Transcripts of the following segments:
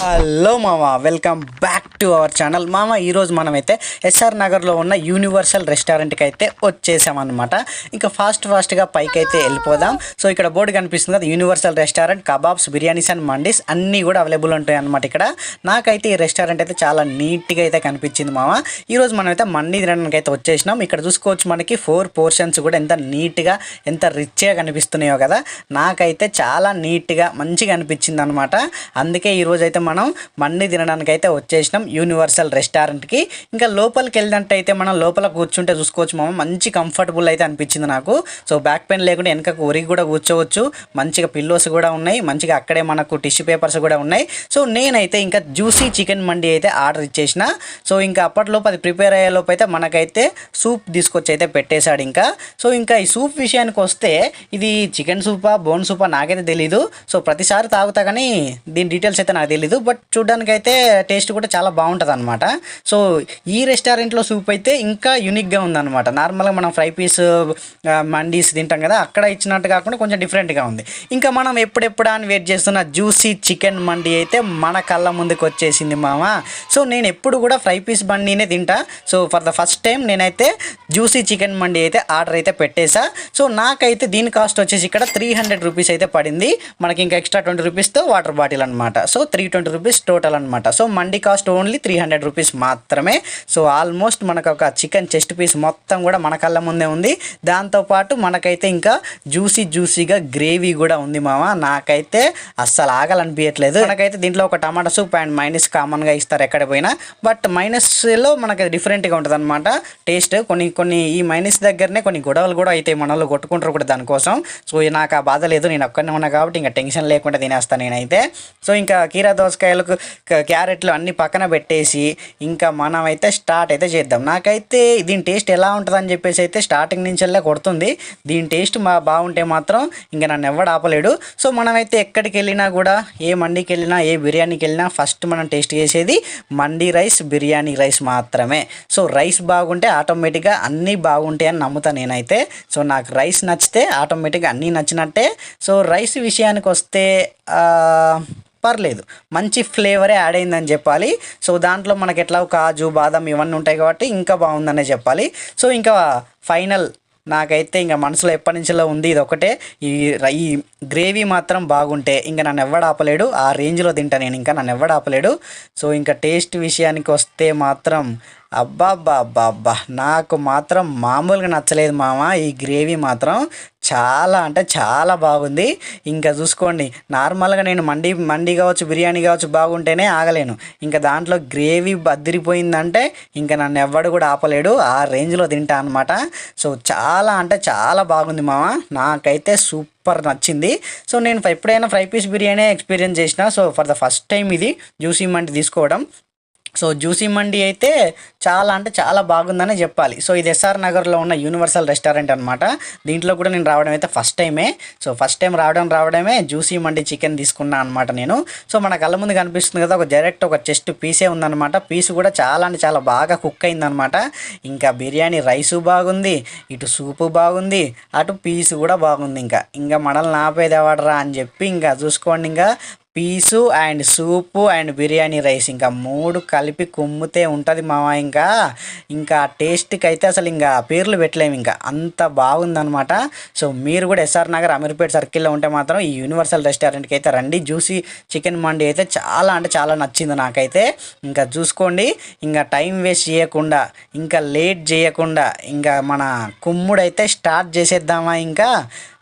Hello మామ welcome back to our channel మామ ఈరోజు మనమైతే ఎస్ఆర్ నగర్లో ఉన్న యూనివర్సల్ రెస్టారెంట్కి అయితే వచ్చేసామన్నమాట. ఇంకా ఫాస్ట్ ఫాస్ట్గా పైకి అయితే వెళ్ళిపోదాం. సో ఇక్కడ బోర్డు కనిపిస్తుంది కదా universal restaurant kebabs biryanis and mandis అన్నీ కూడా అవైలబుల్ ఉంటాయి అనమాట ఇక్కడ. నాకైతే ఈ రెస్టారెంట్ అయితే చాలా నీట్గా అయితే కనిపించింది మామ. ఈరోజు మనమైతే మండీ తినడానికి అయితే వచ్చేసినాం. ఇక్కడ చూసుకోవచ్చు మనకి ఫోర్ పోర్షన్స్ కూడా ఎంత నీట్గా ఎంత రిచ్గా కనిపిస్తున్నాయో కదా. నాకైతే చాలా నీట్గా మంచిగా అనిపించింది అనమాట అందుకే ఈరోజు అయితే మనం మండీ తినడానికి అయితే వచ్చేసినాం. యూనివర్సల్ రెస్టారెంట్కి ఇంకా లోపలికి వెళ్ళినట్టయితే మనం లోపల కూర్చుంటే చూసుకోవచ్చు మామ. మంచి కంఫర్టబుల్ అయితే అనిపించింది నాకు. సో బ్యాక్ పెయిన్ లేకుండా వెనకకు ఒరిగి కూడా కూర్చోవచ్చు. మంచిగా పిల్లోస్ కూడా ఉన్నాయి. మంచిగా అక్కడే మనకు టిష్యూ పేపర్స్ కూడా ఉన్నాయి. సో నేనైతే ఇంకా జ్యూసీ చికెన్ మండి అయితే ఆర్డర్ ఇచ్చేసిన. సో ఇంకా అప్పట్లోపు అది ప్రిపేర్ అయ్యే లోపు అయితే మనకైతే సూప్ తీసుకొచ్చి అయితే పెట్టేశాడు ఇంకా. సో ఇంకా ఈ సూప్ విషయానికి వస్తే ఇది చికెన్ సూపా బోన్ సూపా నాకైతే తెలీదు. సో ప్రతిసారి తాగుతా కానీ దీని డీటెయిల్స్ అయితే నాకు తెలీదు. బట్ చూడడానికి అయితే టేస్ట్ కూడా చాలా బాగుంటుంది అనమాట సో ఈ రెస్టారెంట్లో సూప్ అయితే ఇంకా యూనిక్గా ఉందన్నమాట. నార్మల్గా మనం ఫ్రై పీస్ మండీస్ తింటాం కదా అక్కడ ఇచ్చినట్టు కాకుండా కొంచెం డిఫరెంట్గా ఉంది. ఇంకా మనం ఎప్పుడెప్పుడా అని వెయిట్ చేస్తున్న జ్యూసీ చికెన్ మండి అయితే మన కళ్ళ ముందుకు వచ్చేసింది మామ. సో నేను ఎప్పుడు కూడా ఫ్రై పీస్ బండినే తింటా. So for the first time నేనైతే జ్యూసీ చికెన్ మండి అయితే ఆర్డర్ అయితే పెట్టేశా సో నాకైతే దీని కాస్ట్ వచ్చేసి ఇక్కడ త్రీ హండ్రెడ్ రూపీస్ అయితే పడింది. మనకి ఇంకా ఎక్స్ట్రా ట్వంటీ రూపీస్తో వాటర్ బాటిల్ అనమాట so three twenty rupees total అనమాట so mandi cost only three hundred rupees మాత్రమే. సో ఆల్మోస్ట్ మనకు ఒక చికెన్ చెస్ట్ పీస్ మొత్తం కూడా మన కళ్ళ ముందే ఉంది. దాంతోపాటు మనకైతే ఇంకా జ్యూసీ జ్యూసీగా గ్రేవీ కూడా ఉంది మామ. నాకైతే అస్సలు ఆగాలనిపించట్లేదు మనకైతే దీంట్లో ఒక టమాటా సూప్ అండ్ మైనస్ కామన్గా ఇస్తారు ఎక్కడ పోయినా. బట్ మైనస్లో మనకి డిఫరెంట్గా ఉంటుంది అనమాట టేస్ట్. కొన్ని కొన్ని ఈ మైనస్ దగ్గరనే కొన్ని గొడవలు కూడా అయితే మన వాళ్ళు కొట్టుకుంటారు కూడా దానికోసం. సో నాకు ఆ బాధ లేదు. నేను ఒక్కనే ఉన్నా కాబట్టి ఇంకా టెన్షన్ లేకుండా తినేస్తాను నేనైతే. సో ఇంకా కీరా దోసకాయలకు క్యారెట్లు అన్ని పక్కన పెట్టి పెట్టేసి ఇంకా మనం అయితే స్టార్ట్ అయితే చేద్దాం. నాకైతే దీని టేస్ట్ ఎలా ఉంటుందని చెప్పేసి అయితే స్టార్టింగ్ నుంచి కొడుతుంది. దీని టేస్ట్ మా బాగుంటే మాత్రం ఇంకా నన్ను ఎవడు ఆపలేడు. సో మనమైతే ఎక్కడికి వెళ్ళినా కూడా ఏ మండికి వెళ్ళినా ఏ బిర్యానీకి వెళ్ళినా ఫస్ట్ మనం టేస్ట్ చేసేది మండి రైస్ బిర్యానీ రైస్ మాత్రమే. సో రైస్ బాగుంటే ఆటోమేటిక్గా అన్నీ బాగుంటాయి అని నమ్ముతాను నేనైతే. సో నాకు రైస్ నచ్చితే ఆటోమేటిక్గా అన్నీ నచ్చినట్టే. సో రైస్ విషయానికి వస్తే పర్లేదు. మంచి ఫ్లేవరే యాడ్ అయిందని చెప్పాలి. సో దాంట్లో మనకి ఎట్లా కాజు బాదం ఇవన్నీ ఉంటాయి కాబట్టి ఇంకా బాగుందనే చెప్పాలి. సో ఇంకా ఫైనల్ నాకైతే ఇంకా మనసులో ఎప్పటి నుంచిలో ఉంది ఇది ఒకటే ఈ రై- ఈ గ్రేవీ మాత్రం బాగుంటే ఇంకా నన్ను ఎవడు ఆపలేడు. ఆ రేంజ్లో తింటా నేను ఇంకా నన్ను ఎవడు ఆపలేడు. సో ఇంకా టేస్ట్ విషయానికి వస్తే మాత్రం అబ్బా అబ్బా అబ్బా అబ్బా నాకు మాత్రం మామూలుగా నచ్చలేదు మామ ఈ గ్రేవీ మాత్రం. చాలా అంటే చాలా బాగుంది. ఇంకా చూసుకోండి నార్మల్గా నేను మండి మండి కావచ్చు బిర్యానీ కావచ్చు బాగుంటేనే ఆగలేను. ఇంకా దాంట్లో గ్రేవీ బద్దిరిపోయిందంటే ఇంకా నన్ను ఎవ్వడు కూడా ఆపలేడు. ఆ రేంజ్లో తింటా అనమాట సో చాలా అంటే చాలా బాగుంది మామ. నాకైతే సూపర్ నచ్చింది. సో నేను ఎప్పుడైనా ఫ్రై పీస్ బిర్యానీ ఎక్స్పీరియన్స్ చేసిన so for the first time ఇది జ్యూసీ మంటి తీసుకోవడం. సో జ్యూసీ మండి అయితే చాలా అంటే చాలా బాగుందనే చెప్పాలి. సో ఇది ఎస్ఆర్ నగర్లో ఉన్న యూనివర్సల్ రెస్టారెంట్ అనమాట దీంట్లో కూడా నేను రావడం అయితే ఫస్ట్ టైమే. సో ఫస్ట్ టైం రావడం రావడమే జ్యూసీ మండి చికెన్ తీసుకున్నా అనమాట నేను. సో మన కళ్ళ ముందు కనిపిస్తుంది కదా ఒక డైరెక్ట్ ఒక చెస్ట్ పీసే ఉందన్నమాట. పీస్ కూడా చాలా అంటే చాలా బాగా కుక్ అయిందనమాట ఇంకా బిర్యానీ రైసు బాగుంది ఇటు సూపు బాగుంది అటు పీసు కూడా బాగుంది ఇంకా. ఇంకా మనల్ని ఆపేది ఎవడరా అని చెప్పి ఇంకా చూసుకోండి ఇంకా. Piece and soup and biryani rice. ఇంకా మూడు కలిపి కుమ్మితే ఉంటుంది మామ ఇంకా. ఇంకా టేస్ట్కి అయితే అసలు ఇంకా పేర్లు పెట్టలేము ఇంకా. అంత బాగుందనమాట సో మీరు కూడా ఎస్ఆర్ నగర్ అమీర్పేట్ సర్కిల్లో ఉంటే మాత్రం ఈ యూనివర్సల్ రెస్టారెంట్కి అయితే రండి. జ్యూసీ చికెన్ మండి అయితే చాలా అంటే చాలా నచ్చింది నాకైతే. ఇంకా చూసుకోండి. ఇంకా టైం వేస్ట్ చేయకుండా ఇంకా లేట్ చేయకుండా ఇంకా మన కుమ్ముడైతే స్టార్ట్ చేసేద్దామా ఇంకా.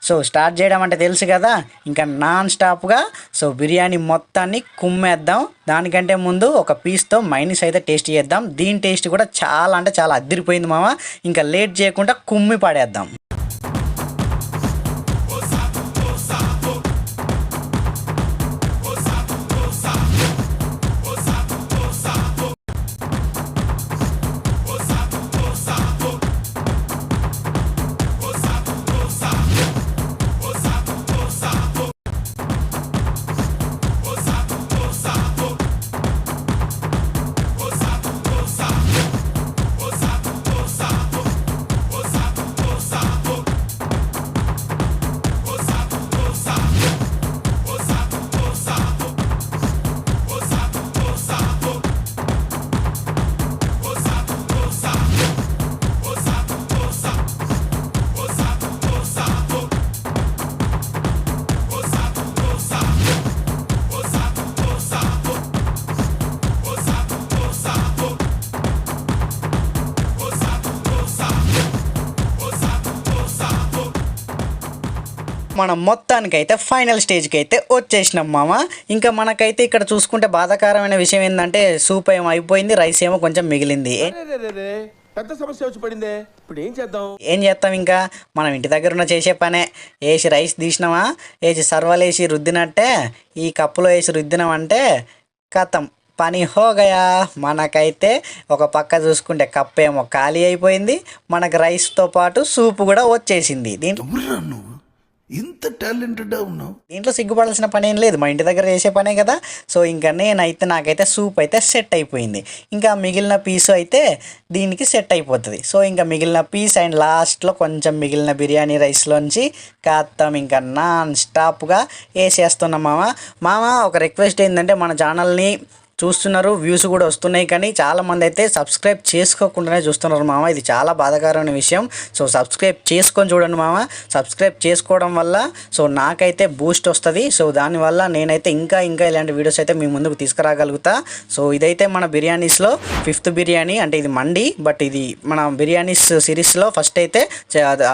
సో స్టార్ట్ చేయడం అంటే తెలుసు కదా ఇంకా నాన్ స్టాప్గా సో బిర్యానీ మొత్తాన్ని కుమ్మేద్దాం. దానికంటే ముందు ఒక పీస్తో మైనస్ అయితే టేస్ట్ చేద్దాం. దీని టేస్ట్ కూడా చాలా అంటే చాలా అద్దరిపోయింది మామ. ఇంకా లేట్ చేయకుండా కుమ్మి పడేద్దాం. మనం మొత్తానికైతే ఫైనల్ స్టేజ్కి అయితే వచ్చేసినాం మామ. ఇంకా మనకైతే ఇక్కడ చూసుకుంటే బాధాకరమైన విషయం ఏంటంటే సూప్ ఏమో అయిపోయింది రైస్ ఏమో కొంచెం మిగిలింది. పెద్ద సమస్య వచ్చి పడిందే. ఇప్పుడు ఏం చేద్దాం? ఏం చేస్తాం ఇంకా? మనం ఇంటి దగ్గర ఉన్న చేసే పనే. వేసి రైస్ తీసినామా? వేసి సర్వలు వేసి రుద్దినట్టే ఈ కప్పులో వేసి రుద్దినామంటే కథం పని హోగయా. మనకైతే ఒక పక్క చూసుకుంటే కప్పు ఏమో ఖాళీ అయిపోయింది. మనకు రైస్తో పాటు సూప్ కూడా వచ్చేసింది. దీంట్లో ఇంత టాలెంటెడ్గా ఉన్నావు? దీంట్లో సిగ్గుపడాల్సిన పని ఏం లేదు. మా ఇంటి దగ్గర చేసే పనే కదా. సో ఇంకా నేనైతే నాకైతే సూప్ అయితే సెట్ అయిపోయింది. ఇంకా మిగిలిన పీస్ అయితే దీనికి సెట్ అయిపోతుంది. సో ఇంకా మిగిలిన పీస్ అండ్ లాస్ట్లో కొంచెం మిగిలిన బిర్యానీ రైస్లోంచి కాత్తం ఇంకా నాన్ స్టాప్గా వేసేస్తున్నాం మామ. మామ ఒక రిక్వెస్ట్ ఏంటంటే మన ఛానల్ని చూస్తున్నారు వ్యూస్ కూడా వస్తున్నాయి. కానీ చాలామంది అయితే సబ్స్క్రైబ్ చేసుకోకుండానే చూస్తున్నారు మామ. ఇది చాలా బాధాకరమైన విషయం. సో సబ్స్క్రైబ్ చేసుకొని చూడండి మామ. సబ్స్క్రైబ్ చేసుకోవడం వల్ల సో నాకైతే బూస్ట్ వస్తుంది. సో దానివల్ల నేనైతే ఇంకా ఇంకా ఇలాంటి వీడియోస్ అయితే మీ ముందుకు తీసుకురాగలుగుతా. సో ఇదైతే మన బిర్యానీస్లో ఫిఫ్త్ బిర్యానీ. అంటే ఇది మండి బట్ ఇది మన బిర్యానీస్ సిరీస్లో ఫస్ట్ అయితే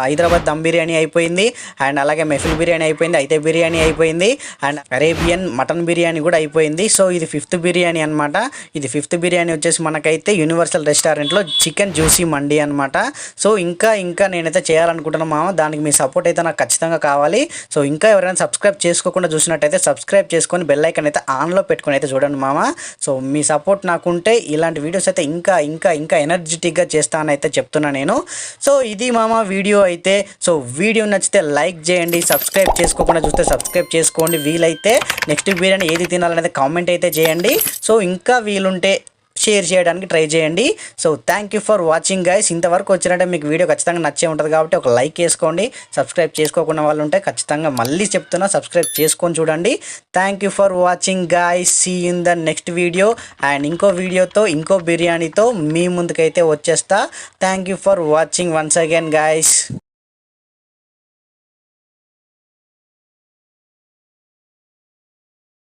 హైదరాబాద్ దమ్ బిర్యానీ అయిపోయింది. అండ్ అలాగే మెఫిల్ బిర్యానీ అయిపోయింది అయితే బిర్యానీ అయిపోయింది. అండ్ అరేబియన్ మటన్ బిర్యానీ కూడా అయిపోయింది. సో ఇది ఫిఫ్త్ బిర్యానీ. అనమాట ఇది ఫిఫ్త్ బిర్యానీ వచ్చేసి మనకైతే యూనివర్సల్ రెస్టారెంట్లో చికెన్ జ్యూసీ మండి అన్నమాట. సో ఇంకా ఇంకా నేనైతే చేయాలనుకుంటున్నాను మామ. దానికి మీ సపోర్ట్ అయితే నాకు ఖచ్చితంగా కావాలి. సో ఇంకా ఎవరైనా సబ్స్క్రైబ్ చేసుకోకుండా చూసినట్టయితే సబ్స్క్రైబ్ చేసుకొని బెల్ ఐకన్ అయితే ఆన్లో పెట్టుకొని అయితే చూడండి మామ. సో మీ సపోర్ట్ నాకుంటే ఇలాంటి వీడియోస్ అయితే ఇంకా ఇంకా ఇంకా ఎనర్జెటిక్గా చేస్తానైతే చెప్తున్నా నేను. సో ఇది మామ వీడియో అయితే. సో వీడియో నచ్చితే లైక్ చేయండి. సబ్స్క్రైబ్ చేసుకోకుండా చూస్తే సబ్స్క్రైబ్ చేసుకోండి. వీలైతే నెక్స్ట్ బిర్యానీ ఏది తినాలనేది కామెంట్ అయితే చేయండి. సో ఇంకా వీలుంటే షేర్ చేయడానికి ట్రై చేయండి. So thank you for watching guys ఇంతవరకు వచ్చినట్టే మీకు వీడియో ఖచ్చితంగా నచ్చే ఉంటుంది కాబట్టి ఒక లైక్ వేసుకోండి. సబ్స్క్రైబ్ చేసుకోకుండా వాళ్ళు ఉంటే ఖచ్చితంగా మళ్ళీ చెప్తున్నా సబ్స్క్రైబ్ చేసుకొని చూడండి. Thank you for watching guys see in the next video and ఇంకో వీడియోతో ఇంకో బిర్యానీతో మీ ముందుకైతే వచ్చేస్తా. Thank you for watching once again guys